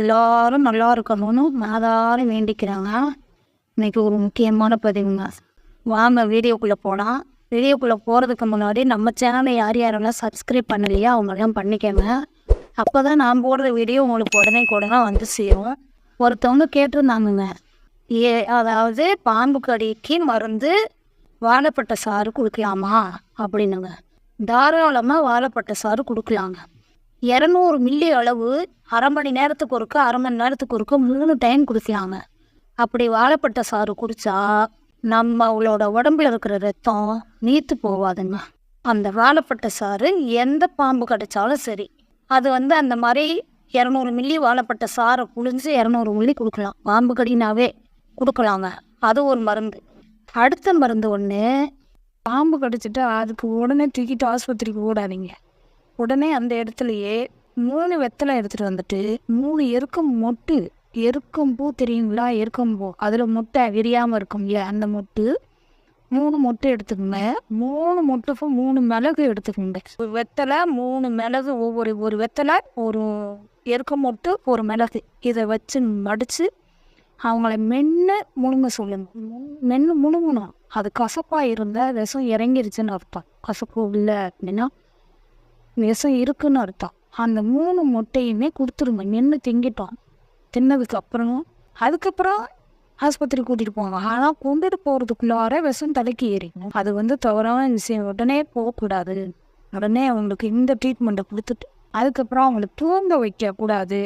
எல்லாரும் நல்லா இருக்கணும்னு மாதாரம் வேண்டிக்கிறாங்க. இன்னைக்கு ஒரு முக்கியமான பதிவுங்க. வாங்க வீடியோக்குள்ளே போனால் வீடியோக்குள்ளே போகிறதுக்கு முன்னாடி நம்ம சேனலை யார் யாரெல்லாம் சப்ஸ்கிரைப் பண்ணலையோ அவங்களாம் பண்ணிக்கோங்க. அப்போ தான் நான் போடுற வீடியோ உங்களுக்கு உடனே உடனே வந்து சேரும். ஒருத்தவங்க கேட்டிருந்தாங்கங்க. ஏ அதாவது பாம்பு கடிக்கு மருந்து வாழைப்பட்ட சாறு கொடுக்கலாமா? அப்படின்னுங்க. தாராளமாக வாழைப்பட்ட சாறு கொடுக்கலாங்க. இரநூறு மில்லி அளவு அரை மணி நேரத்துக்கு ஒருக்க அரை மணி நேரத்துக்கு ஒருக்க மூணு டைம் குடிக்கலாங்க அப்படி வாழைப்பட்ட சாறு குடித்தா நம்மளோட உடம்புல இருக்கிற ரத்தம் நீத்து போகாதுங்க. அந்த வாழைப்பட்ட சாறு எந்த பாம்பு கடிச்சாலும் சரி. அது வந்து அந்த மாதிரி இரநூறு மில்லி வாழைப்பட்ட சாறை புழிஞ்சு இரநூறு மில்லி கொடுக்கலாம். பாம்பு கடினாவே கொடுக்கலாங்க. அது ஒரு மருந்து. அடுத்த மருந்து ஒன்று பாம்பு கடிச்சிட்டு அதுக்கு உடனே தூக்கிட்டு ஆஸ்பத்திரிக்கு ஓடாதீங்க. உடனே அந்த இடத்துலையே மூணு வெத்தலை எடுத்துகிட்டு வந்துட்டு மூணு எருக்கும் மொட்டு எருக்கும் பூ தெரியுங்களா? எருக்கும் பூ. அதில் மொட்டை விரியாமல் இருக்கும் இல்லையா? அந்த மொட்டு. மூணு மொட்டை எடுத்துக்கோங்க. மூணு மொட்டுக்கும் மூணு மிளகு எடுத்துக்கோங்க. ஒரு வெத்தலை மூணு மிளகு ஒவ்வொரு ஒரு வெத்தலை ஒரு எருக்க மொட்டு ஒரு மிளகு. இதை வச்சு மடித்து அவங்கள மென்று முழுங்க சொல்லுங்க. மென்று முழுங்கணும். அது கசப்பாக இருந்தால் விஷம் இறங்கிருச்சுன்னு அர்த்தம். கசப்பு இல்லை அப்படின்னா விஷம் இருக்குன்னு அர்த்தம். அந்த மூணு முட்டையுமே கொடுத்துருங்க. நின்று திங்கிட்டோம். தின்னதுக்கு அப்புறம் அதுக்கப்புறம் ஆஸ்பத்திரி கூட்டிகிட்டு போவாங்க ஆனால் கொண்டுட்டு போகிறதுக்குள்ளார விஷம் தலைக்கு ஏறிக்கும் அது வந்து தவறான விஷயம். உடனே போகக்கூடாது உடனே அவங்களுக்கு இந்த ட்ரீட்மெண்ட்டை கொடுத்துட்டு அதுக்கப்புறம் அவங்கள தூங்க வைக்கக்கூடாது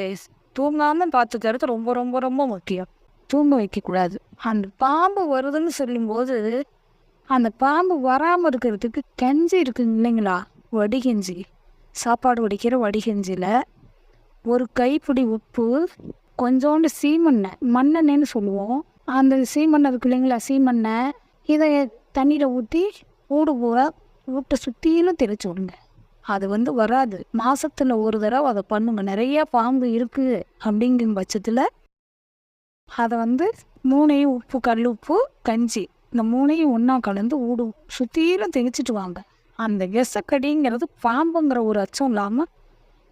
தூங்காமல் பார்த்துக்கிறது ரொம்ப ரொம்ப ரொம்ப முக்கியம். தூங்க வைக்கக்கூடாது அந்த பாம்பு வருதுன்னு சொல்லும்போது அந்த பாம்பு வராமல் இருக்கிறதுக்கு கஞ்சி இருக்குங்க இல்லைங்களா? வடிகஞ்சி. சாப்பாடு வடிக்கிற வடிகஞ்சியில் ஒரு கைப்பிடி உப்பு கொஞ்சோண்டு சீமண்ணெய் மண்ணெண்ணெய்னு சொல்லுவோம். அந்த சீமெண்ணெய் இருக்கு இல்லைங்களா சீமெண்ணெய் இதை தண்ணியில் ஊற்றி ஊடு பூரா வீட்டை சுற்றிலும் தெளிச்சு விடுங்க. அது வந்து வராது. மாதத்தில் ஒரு தடவை அதை பண்ணுங்க. நிறையா பாம்பு இருக்குது அப்படிங்கும் பட்சத்தில் அதை வந்து மூணையும் உப்பு கல் உப்பு கஞ்சி இந்த மூணையும் ஒன்றா கலந்து ஊடு சுற்றிலும் தெளிச்சிட்டு வாங்க. அந்த விசக்கடிங்கிறது பாம்புங்கிற ஒரு அச்சம் இல்லாமல்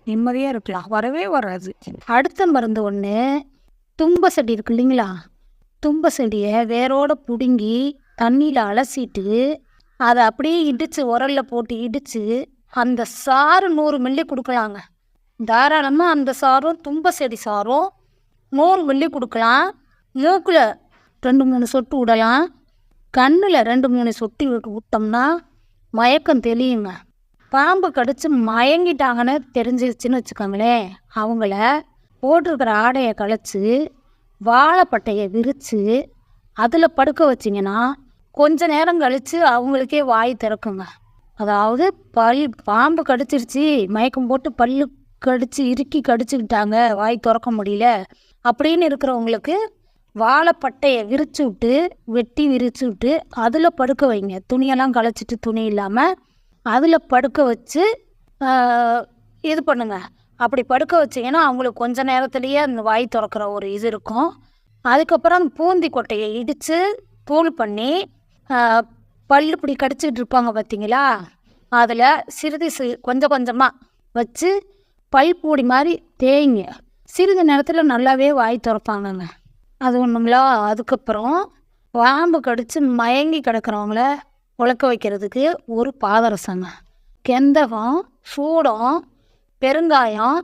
நிம்மதியாக இருக்கலாம். வரவே வராது. அடுத்த மருந்து ஒன்று தும்ப செடி இருக்கு இல்லைங்களா? தும்ப செடியை வேரோட பிடுங்கி தண்ணியில் அலசிட்டு அதை அப்படியே இடித்து உரலில் போட்டு இடித்து அந்த சாறு நூறு மில்லி கொடுக்கலாங்க. தாராளமாக அந்த சாரும் தும்ப செடி சாரும் நூறு மில்லி கொடுக்கலாம். மூக்கில் ரெண்டு மூணு சொட்டு விடலாம். கண்ணில் ரெண்டு மூணு சொட்டு விட்டு விட்டோம்னா மயக்கம் தெளியுங்க. பாம்பு கடிச்சு மயங்கிட்டாங்கன்னு தெரிஞ்சிருச்சுன்னு வச்சுக்கோங்களேன். அவங்கள போட்டிருக்கிற ஆடையை களைச்சி வாழைப்பட்டையை விரித்து அதில் படுக்க வச்சிங்கன்னா கொஞ்ச நேரம் கழித்து அவங்களுக்கே வாய் திறக்குங்க. அதாவது பல் பாம்பு கடிச்சிருச்சு மயக்கம் போட்டு பல்லு கடிச்சு இறுக்கி கடிச்சுக்கிட்டாங்க வாய் திறக்க முடியல அப்படின்னு இருக்கிறவங்களுக்கு வாழைப்பட்டையை விரிச்சு விட்டு வெட்டி விரிச்சு விட்டு அதில் படுக்க வைங்க. துணியெல்லாம் களைச்சிட்டு துணி இல்லாமல் அதில் படுக்க வச்சு இது பண்ணுங்க. அப்படி படுக்க வச்சிங்கன்னா அவங்களுக்கு கொஞ்ச நேரத்துலேயே அந்த வாய் திறக்கிற ஒரு இது இருக்கும். அதுக்கப்புறம் அந்த பூந்தி கொட்டையை இடித்து தூள் பண்ணி பல் பல்லு இப்படி கடிச்சிக்கிட்டு இருப்பாங்க பார்த்தீங்களா அதில் சிறிது சி கொஞ்சம் கொஞ்சமாக வச்சு பல் பூடி மாதிரி தேய்ங்க. சிறிது நேரத்தில் நல்லாவே வாய் திறப்பாங்கங்க. அது ஒன்றுங்களா அதுக்கப்புறம் பாம்பு கடித்து மயங்கி கிடக்கிறவங்கள உழக்க வைக்கிறதுக்கு ஒரு பாதரசங்க. கெந்தகம் சூடம் பெருங்காயம்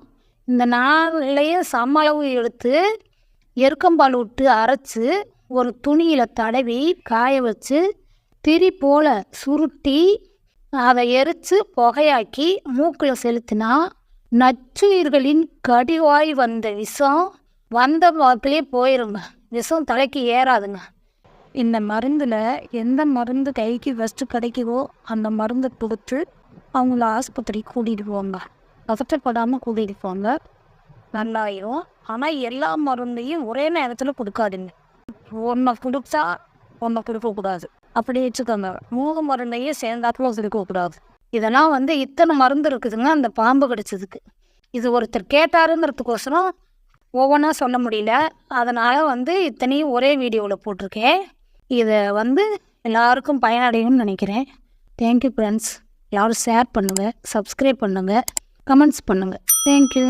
இந்த நாளையும் சம அளவு எடுத்து எருக்கம்பால் விட்டு அரைச்சி ஒரு துணியில் தடவி காய வச்சு திரி போல் சுருட்டி அதை எரித்து புகையாக்கி மூக்கில் செலுத்தினா நச்சுயிர்களின் கடிவாய் வந்த விஷம் வந்த வாக்கிலே போயிருங்க. விஷம் தலைக்கு ஏறாதுங்க. இந்த மருந்தில் எந்த மருந்து கைக்கு ஃபஸ்ட்டு கிடைக்குதோ அந்த மருந்தை கொடுத்து அவங்கள ஆஸ்பத்திரிக்கு கூட்டிகிட்டு போவாங்க பதட்டப்படாமல் கூட்டிகிட்டு போங்க நல்லாயிரும். ஆனால் எல்லா மருந்தையும் ஒரே நேரத்தில் கொடுக்காதுங்க. ஒன்றை கொடுத்தா ஒன்றை கொடுக்கக்கூடாது அப்படி வச்சுக்கோங்க. மூணு மருந்தையும் சேர்ந்தாப்புல கொடுக்கக்கூடாது இதெல்லாம் வந்து இத்தனை மருந்து இருக்குதுங்க அந்த பாம்பு கிடச்சதுக்கு. இது ஒருத்தர் கேட்டாருங்கிறதுக்கோசரம் ஒவ்வொன்றா சொல்ல முடியல. அதனால் வந்து இத்தனையும் ஒரே வீடியோவில் போட்டிருக்கேன். இதை வந்து எல்லாருக்கும் பயனடையும்னு நினைக்கிறேன். தேங்க்யூ ஃப்ரெண்ட்ஸ் எல்லோரும் ஷேர் பண்ணுங்கள் சப்ஸ்கிரைப் பண்ணுங்கள் கமெண்ட்ஸ் பண்ணுங்கள் தேங்க்யூ